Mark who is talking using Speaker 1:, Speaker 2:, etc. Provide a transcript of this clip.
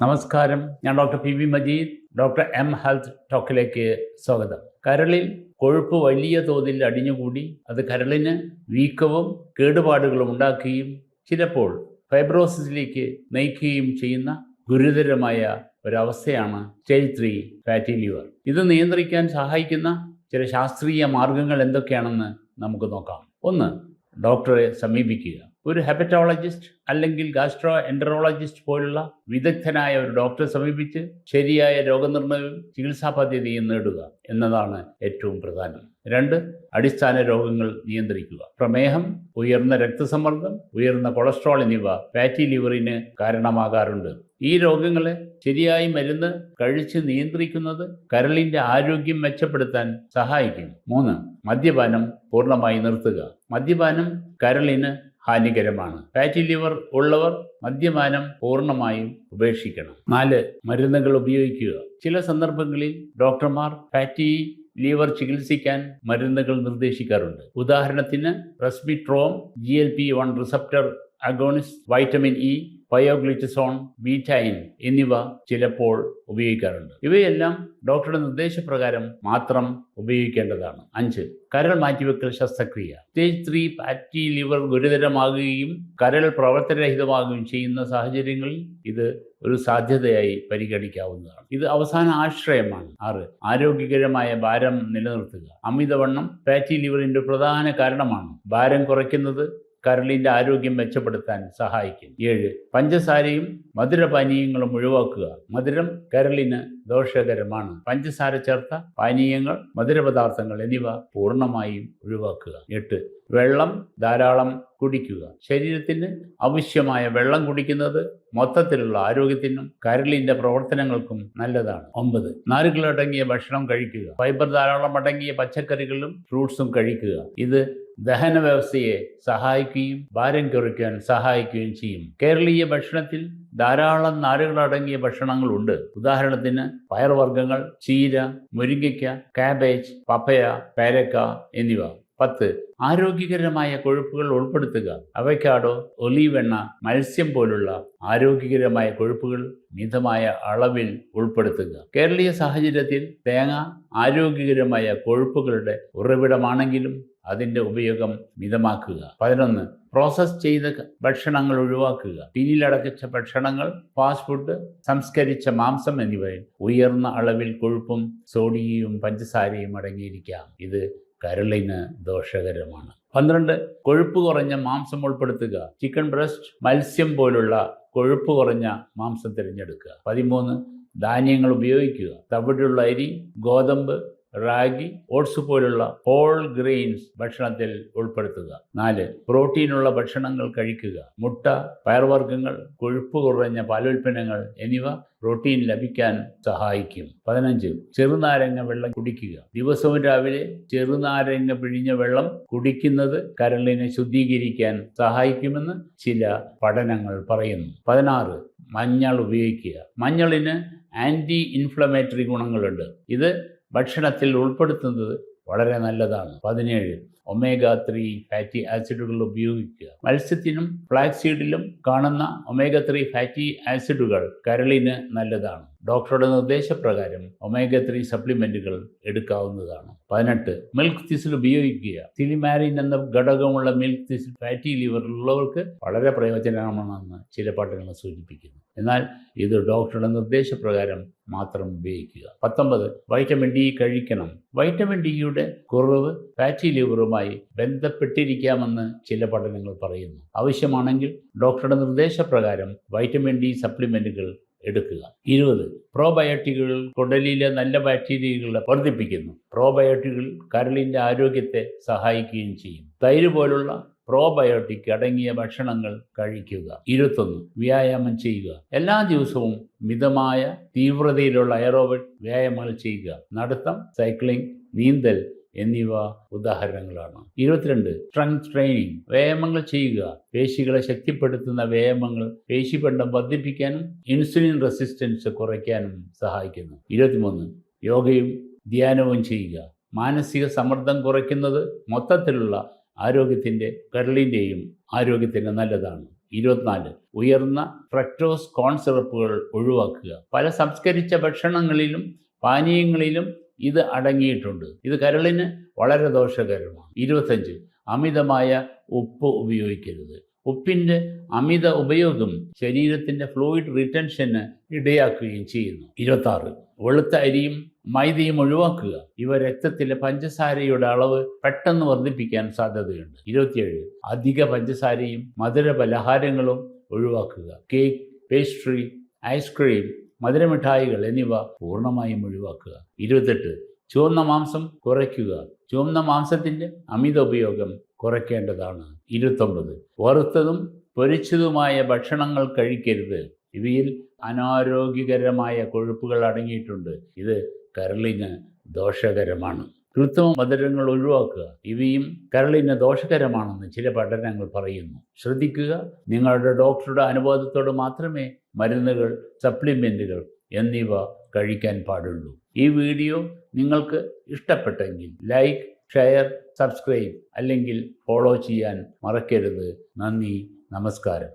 Speaker 1: നമസ്കാരം. ഞാൻ doctor P V Majeed. Doctor M health ടോക്കിലേക്ക് സ്വാഗതം. കരളിൽ കൊഴുപ്പ് വലിയ തോതിൽ അടിഞ്ഞുകൂടി അത് കരളിന് വീക്കവും കേടുപാടുകളും ഉണ്ടാക്കുകയും ചിലപ്പോൾ ഫൈബ്രോസിസിലേക്ക് നയിക്കുകയും ചെയ്യുന്ന ഗുരുതരമായ ഒരവസ്ഥയാണ് സ്റ്റേജ് ത്രീ ഫാറ്റി ലിവർ. ഇത് നിയന്ത്രിക്കാൻ സഹായിക്കുന്ന ചില ശാസ്ത്രീയ മാർഗങ്ങൾ എന്തൊക്കെയാണെന്ന് നമുക്ക് നോക്കാം. ഒന്ന് ഡോക്ടറെ സമീപിക്കുക. ഒരു ഹെപ്പറ്റോളജിസ്റ്റ് അല്ലെങ്കിൽ ഗാസ്ട്രോ എൻട്രോളജിസ്റ്റ് പോലുള്ള വിദഗ്ധനായ ഒരു ഡോക്ടറെ സമീപിച്ച് ശരിയായ രോഗനിർണയവും ചികിത്സാ പദ്ധതിയും നേടുക എന്നതാണ് ഏറ്റവും പ്രധാനം. രണ്ട് അടിസ്ഥാന രോഗങ്ങൾ നിയന്ത്രിക്കുക. പ്രമേഹം ഉയർന്ന രക്തസമ്മർദ്ദം ഉയർന്ന കൊളസ്ട്രോൾ എന്നിവ ഫാറ്റി ലിവറിന് കാരണമാകാറുണ്ട്. ഈ രോഗങ്ങളെ ശരിയായി മരുന്ന് കഴിച്ച് നിയന്ത്രിക്കുന്നത് കരളിന്റെ ആരോഗ്യം മെച്ചപ്പെടുത്താൻ സഹായിക്കും. മൂന്ന് മദ്യപാനം പൂർണമായി നിർത്തുക. മദ്യപാനം കരളിന് ഹാനികരമാണ്. ഫാറ്റി ലിവർ ഉള്ളവർ മദ്യപാനം പൂർണമായും ഉപേക്ഷിക്കണം. നാല് മരുന്നുകൾ ഉപയോഗിക്കുക. ചില സന്ദർഭങ്ങളിൽ ഡോക്ടർമാർ ഫാറ്റി ലിവർ ചികിത്സിക്കാൻ മരുന്നുകൾ നിർദ്ദേശിക്കാറുണ്ട്. ഉദാഹരണത്തിന് resveratrol G L P one receptor agonist vitamin E pioglitazone betaine എന്നിവ ചിലപ്പോൾ ഉപയോഗിക്കാറുണ്ട്. ഇവയെല്ലാം ഡോക്ടറുടെ നിർദ്ദേശപ്രകാരം മാത്രം ഉപയോഗിക്കേണ്ടതാണ്. അഞ്ച് കരൾ മാറ്റിവെക്കൽ ശസ്ത്രക്രിയ. സ്റ്റേജ് ത്രീ പാറ്റി ലിവർ ഗുരുതരമാകുകയും കരൾ പ്രവർത്തനരഹിതമാകുകയും ചെയ്യുന്ന സാഹചര്യങ്ങളിൽ ഇത് ഒരു സാധ്യതയായി പരിഗണിക്കാവുന്നതാണ്. ഇത് അവസാന ആശ്രയമാണ്. ആറ് ആരോഗ്യകരമായ ഭാരം നിലനിർത്തുക. അമിതവണ്ണം പാറ്റി ലിവറിന്റെ പ്രധാന കാരണമാണ് ഭാരം കുറയ്ക്കുന്നത് കരളിന്റെ ആരോഗ്യം മെച്ചപ്പെടുത്താൻ സഹായിക്കും. ഏഴ് പഞ്ചസാരയും മധുരപാനീയങ്ങളും ഒഴിവാക്കുക. മധുരം കരളിന് ദോഷകരമാണ്. പഞ്ചസാര ചേർത്ത പാനീയങ്ങൾ മധുരപദാർത്ഥങ്ങൾ എന്നിവ പൂർണമായും ഒഴിവാക്കുക. എട്ട് വെള്ളം ധാരാളം കുടിക്കുക. ശരീരത്തിന് ആവശ്യമായ വെള്ളം കുടിക്കുന്നത് മൊത്തത്തിലുള്ള ആരോഗ്യത്തിനും കരളിന്റെ പ്രവർത്തനങ്ങൾക്കും നല്ലതാണ്. ഒമ്പത് നാരുകളടങ്ങിയ ഭക്ഷണം കഴിക്കുക. ഫൈബർ ധാരാളം അടങ്ങിയ പച്ചക്കറികളും ഫ്രൂട്ട്സും കഴിക്കുക. ഇത് ദഹന വ്യവസ്ഥയെ സഹായിക്കുകയും ഭാരം കുറയ്ക്കാൻ സഹായിക്കുകയും ചെയ്യും. കേരളീയ ഭക്ഷണത്തിൽ ധാരാളം നാരുകളടങ്ങിയ ഭക്ഷണങ്ങളുണ്ട്. ഉദാഹരണത്തിന് പയർവർഗങ്ങൾ ചീര മുരിങ്ങയ്ക്ക കാബേജ് പപ്പയ പേരക്ക എന്നിവ. പത്ത്. ആരോഗ്യകരമായ കൊഴുപ്പുകൾ ഉൾപ്പെടുത്തുക. അവയ്ക്കാടോ ഒലീവ് എണ്ണ മത്സ്യം പോലുള്ള ആരോഗ്യകരമായ കൊഴുപ്പുകൾ മിതമായ അളവിൽ ഉൾപ്പെടുത്തുക. കേരളീയ സാഹചര്യത്തിൽ തേങ്ങ ആരോഗ്യകരമായ കൊഴുപ്പുകളുടെ ഉറവിടമാണെങ്കിലും അതിന്റെ ഉപയോഗം മിതമാക്കുക. പതിനൊന്ന് പ്രോസസ് ചെയ്ത ഭക്ഷണങ്ങൾ ഒഴിവാക്കുക. ടിനിലടക്കിച്ച ഭക്ഷണങ്ങൾ ഫാസ്റ്റ് ഫുഡ് സംസ്കരിച്ച മാംസം എന്നിവയിൽ ഉയർന്ന അളവിൽ കൊഴുപ്പും സോഡിയയും പഞ്ചസാരയും അടങ്ങിയിരിക്കാം. ഇത് കരളിന് ദോഷകരമാണ്. പന്ത്രണ്ട് കൊഴുപ്പ് കുറഞ്ഞ മാംസം ഉൾപ്പെടുത്തുക. ചിക്കൻ ബ്രസ്റ്റ് മത്സ്യം പോലുള്ള കൊഴുപ്പ് കുറഞ്ഞ മാംസം തിരഞ്ഞെടുക്കുക. പതിമൂന്ന് ധാന്യങ്ങൾ ഉപയോഗിക്കുക. തവിടുള്ള അരി ഗോതമ്പ് റാഗി ഓട്സ് പോലുള്ള ഹോൾ ഗ്രെയിൻസ് ഭക്ഷണത്തിൽ ഉൾപ്പെടുത്തുക. നാല് പ്രോട്ടീനുള്ള ഭക്ഷണങ്ങൾ കഴിക്കുക. മുട്ട പയർവർഗങ്ങൾ കൊഴുപ്പ് കുറഞ്ഞ പാലുൽപ്പന്നങ്ങൾ എന്നിവ പ്രോട്ടീൻ ലഭിക്കാൻ സഹായിക്കും. പതിനഞ്ച് ചെറുനാരങ്ങ വെള്ളം കുടിക്കുക. ദിവസവും രാവിലെ ചെറുനാരങ്ങ പിഴിഞ്ഞ വെള്ളം കുടിക്കുന്നത് കരളിനെ ശുദ്ധീകരിക്കാൻ സഹായിക്കുമെന്ന് ചില പഠനങ്ങൾ പറയുന്നു. പതിനാറ് മഞ്ഞൾ ഉപയോഗിക്കുക. മഞ്ഞളിന് ആന്റി ഇൻഫ്ലമേറ്ററി ഗുണങ്ങളുണ്ട്. ഇത് ഭക്ഷണത്തിൽ ഉൾപ്പെടുത്തുന്നത് വളരെ നല്ലതാണ്. പതിനേഴ്. ഒമേഗ ത്രീ ഫാറ്റി ആസിഡുകൾ ഉപയോഗിക്കുക. മത്സ്യത്തിനും ഫ്ലാക്സീഡിലും കാണുന്ന ഒമേഗ ത്രീ ഫാറ്റി ആസിഡുകൾ കരളിന് നല്ലതാണ്. ഡോക്ടറുടെ നിർദ്ദേശപ്രകാരം ഒമേഗ ത്രീ സപ്ലിമെന്റുകൾ എടുക്കാവുന്നതാണ്. പതിനെട്ട് മിൽക്ക് തിസിൽ ഉപയോഗിക്കുക. സിലിമാരിൻ എന്ന ഘടകമുള്ള മിൽക്ക് തിസിൽ ഫാറ്റി ലിവർ ഉള്ളവർക്ക് വളരെ പ്രയോജനമാണെന്ന് ചില പഠനങ്ങൾ സൂചിപ്പിക്കുന്നു. എന്നാൽ ഇത് ഡോക്ടറുടെ നിർദ്ദേശപ്രകാരം മാത്രം ഉപയോഗിക്കുക. പത്തൊമ്പത് വൈറ്റമിൻ ഡി കഴിക്കണം. വൈറ്റമിൻ ഡിയുടെ കുറവ് ഫാറ്റി ലിവറുമായി ബന്ധപ്പെട്ടിരിക്കാമെന്ന് ചില പഠനങ്ങൾ പറയുന്നു. ആവശ്യമാണെങ്കിൽ ഡോക്ടറുടെ നിർദ്ദേശപ്രകാരം വൈറ്റമിൻ ഡി സപ്ലിമെന്റുകൾ എടുക്കുക. ഇരുപത് പ്രോബയോട്ടിക്കുകൾ കുടലിലെ നല്ല ബാക്ടീരിയകളെ വർദ്ധിപ്പിക്കുന്നു. പ്രോബയോട്ടിക്കുകൾ കരളിന്റെ ആരോഗ്യത്തെ സഹായിക്കുകയും ചെയ്യും. തൈര് പോലുള്ള പ്രോബയോട്ടിക് അടങ്ങിയ ഭക്ഷണങ്ങൾ കഴിക്കുക. ഇരുപത്തൊന്ന് വ്യായാമം ചെയ്യുക. എല്ലാ ദിവസവും മിതമായ തീവ്രതയിലുള്ള എയറോബിക് വ്യായാമങ്ങൾ ചെയ്യുക. നടത്തം സൈക്ലിംഗ് നീന്തൽ എന്നിവ ഉദാഹരണങ്ങളാണ്. ഇരുപത്തിരണ്ട് സ്ട്രെങ്ത് ട്രെയിനിങ് വ്യായാമങ്ങൾ ചെയ്യുക. പേശികളെ ശക്തിപ്പെടുത്തുന്ന വ്യായാമങ്ങൾ പേശിപണ്ഡം വർദ്ധിപ്പിക്കാനും ഇൻസുലിൻ റെസിസ്റ്റൻസ് കുറയ്ക്കാനും സഹായിക്കുന്നു. ഇരുപത്തിമൂന്ന് യോഗയും ധ്യാനവും ചെയ്യുക. മാനസിക സമ്മർദ്ദം കുറയ്ക്കുന്നത് മൊത്തത്തിലുള്ള ആരോഗ്യത്തിന്റെ കരളിന്റെയും ആരോഗ്യത്തിന് നല്ലതാണ്. ഇരുപത്തിനാല് ഉയർന്ന ഫ്രക്ടോസ് കോൺ സിറപ്പുകൾ ഒഴിവാക്കുക. പല സംസ്കരിച്ച ഭക്ഷണങ്ങളിലും പാനീയങ്ങളിലും ഇത് അടങ്ങിയിട്ടുണ്ട്. ഇത് കരളിന് വളരെ ദോഷകരമാണ്. ഇരുപത്തഞ്ച്. അമിതമായ ഉപ്പ് ഉപയോഗിക്കരുത്. ഉപ്പിന്റെ അമിത ഉപയോഗം ശരീരത്തിന്റെ ഫ്ലൂയിഡ് റിട്ടൻഷന് ഇടയാക്കുകയും ചെയ്യുന്നു. ഇരുപത്താറ്. വെളുത്ത അരിയും മൈദയും ഒഴിവാക്കുക. ഇവ രക്തത്തിലെ പഞ്ചസാരയുടെ അളവ് പെട്ടെന്ന് വർദ്ധിപ്പിക്കാൻ സാധ്യതയുണ്ട്. ഇരുപത്തിയേഴ്. അധിക പഞ്ചസാരയും മധുര പലഹാരങ്ങളും ഒഴിവാക്കുക. കേക്ക് പേസ്ട്രി ഐസ്ക്രീം മധുരമിഠായികൾ എന്നിവ പൂർണമായും ഒഴിവാക്കുക. ഇരുപത്തെട്ട്. ചുവന്ന മാംസം കുറയ്ക്കുക. ചുവന്ന മാംസത്തിന്റെ അമിത ഉപയോഗം കുറയ്ക്കേണ്ടതാണ്. ഇരുപത്തൊമ്പത്. വറുത്തതും പൊരിച്ചതുമായ ഭക്ഷണങ്ങൾ കഴിക്കരുത്. ഇവയിൽ അനാരോഗ്യകരമായ കൊഴുപ്പുകൾ അടങ്ങിയിട്ടുണ്ട്. ഇത് കരളിന് ദോഷകരമാണ്. കൃത്രിമ മധുരങ്ങൾ ഒഴിവാക്കുക. ഇവയും കരളിന് ദോഷകരമാണെന്ന് ചില പഠനങ്ങൾ പറയുന്നു. ശ്രദ്ധിക്കുക നിങ്ങളുടെ ഡോക്ടറുടെ അനുവാദത്തോടെ മാത്രമേ മരുന്നുകൾ സപ്ലിമെന്റുകൾ എന്നിവ കഴിക്കാൻ പാടുള്ളൂ. ഈ വീഡിയോ നിങ്ങൾക്ക് ഇഷ്ടപ്പെട്ടെങ്കിൽ ലൈക്ക് ഷെയർ സബ്സ്ക്രൈബ് അല്ലെങ്കിൽ ഫോളോ ചെയ്യാൻ മറക്കരുത്. നന്ദി നമസ്കാരം.